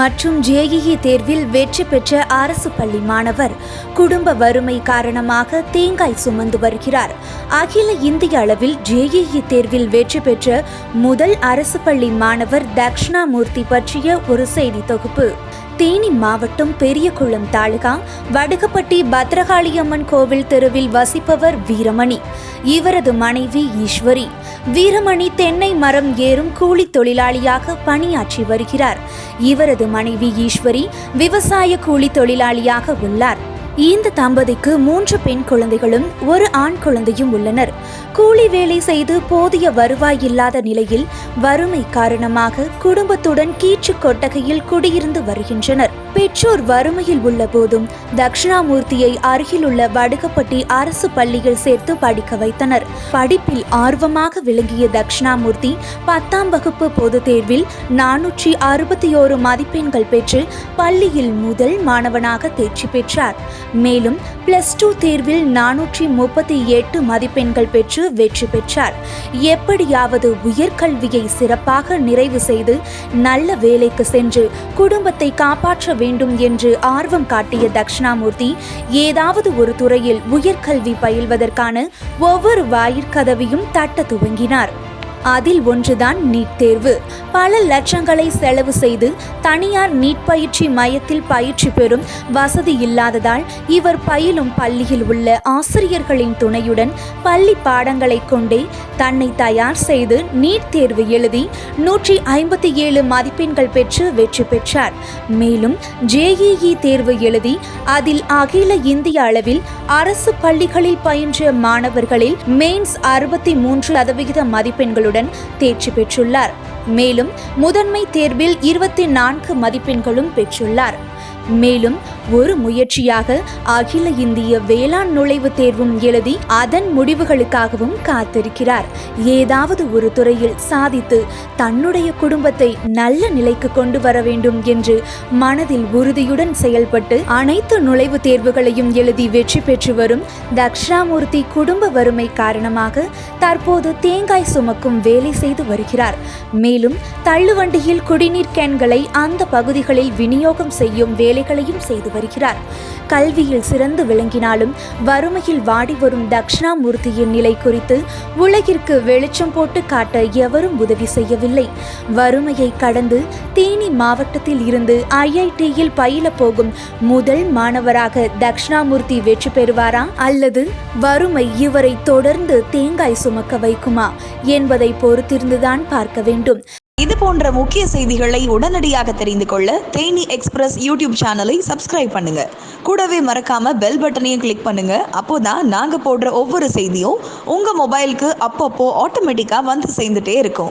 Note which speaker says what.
Speaker 1: மற்றும் ஜேஇஇ தேர்வில் வெற்றி பெற்ற அரசு பள்ளி மாணவர் குடும்ப வறுமை காரணமாக தேங்காய் சுமந்து வருகிறார் அகில இந்திய அளவில் ஜேஇஇ தேர்வில் வெற்றி பெற்ற முதல் அரசு பள்ளி மாணவர் தக்ஷணாமூர்த்தி பற்றிய ஒரு செய்தி தொகுப்பு தேனி மாவட்டம் பெரியகுளம் தாலுகா வடுகப்பட்டி பத்ரகாளியம்மன் கோவில் தெருவில் வசிப்பவர் வீரமணி இவரது மனைவி ஈஸ்வரி வீரமணி தென்னை மரம் ஏறும் கூலி தொழிலாளியாக பணியாற்றி வருகிறார் இவரது மனைவி ஈஸ்வரி விவசாய கூலி தொழிலாளியாக உள்ளார் இந்த தம்பதிக்கு மூன்று பெண் குழந்தைகளும் ஒரு ஆண் குழந்தையும் உள்ளனர் கூலி வேலை செய்து போதிய வருவாய் இல்லாத நிலையில் வறுமை காரணமாக குடும்பத்துடன் கீச்சு கொட்டகையில் குடியிருந்து வருகின்றனர் பெற்றோர் வறுமையில் உள்ள போதும் தட்சிணாமூர்த்தியை அருகிலுள்ள வடுகப்பட்டி அரசு பள்ளியில் சேர்த்து படிக்க வைத்தனர் படிப்பில் ஆர்வமாக விளங்கிய தட்சிணாமூர்த்தி பத்தாம் வகுப்பு பொது தேர்வில் நானூற்றி அறுபத்தி ஓரு மதிப்பெண்கள் பெற்று பள்ளியில் முதல் மாணவனாக தேர்ச்சி பெற்றார் மேலும் பிளஸ் டூ தேர்வில் நானூற்றி முப்பத்தி எட்டு மதிப்பெண்கள் பெற்று வெற்றி பெற்றார் எப்படியாவது உயர்கல்வியை சிறப்பாக நிறைவு செய்து நல்ல வேலைக்கு சென்று குடும்பத்தை காப்பாற்ற வேண்டும் என்று ஆர்வம் காட்டிய தட்சிணாமூர்த்தி ஏதாவது ஒரு துறையில் உயர்கல்வி பயில்வதற்கான ஒவ்வொரு வாயிற்கதவையும் தட்ட துவங்கினார் அதில் ஒன்றுதான் நீட் தேர்வு பல லட்சங்களை செலவு செய்து தனியார் நீட் பயிற்சி மையத்தில் பயிற்சி பெறும் வசதி இல்லாததால் இவர் பயிலும் பள்ளியில் உள்ள ஆசிரியர்களின் துணையுடன் பள்ளி பாடங்களை கொண்டே தன்னை தயார் செய்து நீட் தேர்வு எழுதி நூற்றி ஐம்பத்தி ஏழு மதிப்பெண்கள் பெற்று வெற்றி பெற்றார் மேலும் ஜேஇஇ தேர்வு எழுதி அதில் அகில இந்திய அளவில் அரசு பள்ளிகளில் பயின்ற மாணவர்களில் மெயின்ஸ் அறுபத்தி மூன்று சதவிகித மதிப்பெண்களுடன் மதிப்பெண்களுடன் தேர்ச்சி பெற்றுள்ளார் மேலும் முதன்மை தேர்வில் இருபத்தி நான்கு மதிப்பெண்களும் பெற்றுள்ளார் மேலும் ஒரு முயற்சியாக அகில இந்திய வேளாண் நுழைவுத் தேர்வும் எழுதி அதன் முடிவுகளுக்காகவும் காத்திருக்கிறார் ஏதாவது ஒரு துறையில் சாதித்து தன்னுடைய குடும்பத்தை நல்ல நிலைக்கு கொண்டு வர வேண்டும் என்று மனதில் உறுதியுடன் செயல்பட்டு அனைத்து நுழைவுத் தேர்வுகளையும் எழுதி வெற்றி பெற்று வரும் தக்ஷாமூர்த்தி குடும்ப வறுமை காரணமாக தற்போது தேங்காய் சுமக்கும் வேலை செய்து வருகிறார் மேலும் தள்ளுவண்டியில் குடிநீர் கேன்களை அந்த பகுதிகளில் விநியோகம் செய்யும் வேலைகளையும் செய்து வருகிறார் கல்வியில் சிறந்து விளங்கினாலும் வறுமையில் வாடி வரும் தக்ஷணாமூர்த்தியின் நிலை குறித்து உலகிற்கு வெளிச்சம் போட்டு காட்ட எவரும் உதவி செய்யவில்லை வறுமையை கடந்து தேனி மாவட்டத்தில் இருந்து ஐஐடியில் பயில போகும் முதல் மாணவராக தக்ஷணாமூர்த்தி வெற்றி பெறுவாரா அல்லது வறுமை இவரை தொடர்ந்து தேங்காய் சுமக்க வைக்குமா என்பதை பொறுத்திருந்துதான் பார்க்க வேண்டும் இது போன்ற முக்கிய செய்திகளை உடனடியாக தெரிந்து கொள்ள தேனி எக்ஸ்பிரஸ் யூடியூப் சேனலை சப்ஸ்கிரைப் பண்ணுங்க கூடவே மறக்காமல் பெல் பட்டனையும் கிளிக் பண்ணுங்கள் அப்போ தான் நாங்கள் போடுற ஒவ்வொரு செய்தியும் உங்கள் மொபைலுக்கு அப்பப்போ ஆட்டோமேட்டிக்காக வந்து சேர்ந்துட்டே இருக்கும்